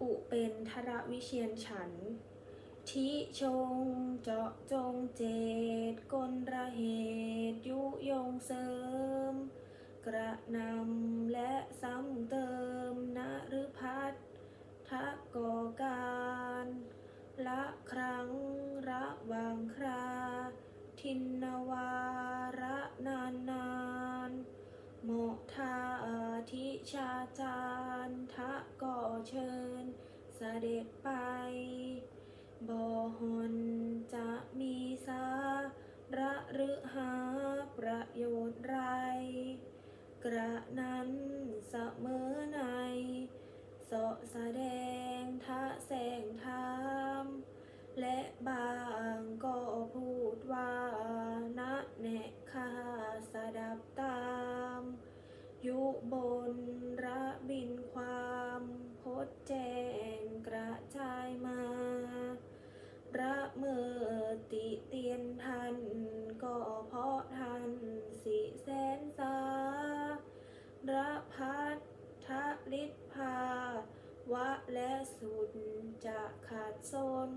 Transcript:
อุเป็นทรวิเชียนฉัน ทิชงเจาะจงเจตกลระเหตุ ยุยงเสริม กระนำและซ้ำเติมนฤพัฒทะก่อการ ละครั้งระวางครา ทินนวาระนานนานโมทาทิชาจารทะ ก่อเชิญเสด็จไป บ่หนจะมีสาระหรือหาประโยชน์ไร กระนั้นเสมอในเสาะแสดงทะแสงธรรมและบางก็พูดว่านะแนะข้าสดับตาม ยุบน ชายมาระเมอติเตียนทันก็เพราะทันสิแสนสาระพัดทะลิศภาวะและสุดจะขาดสน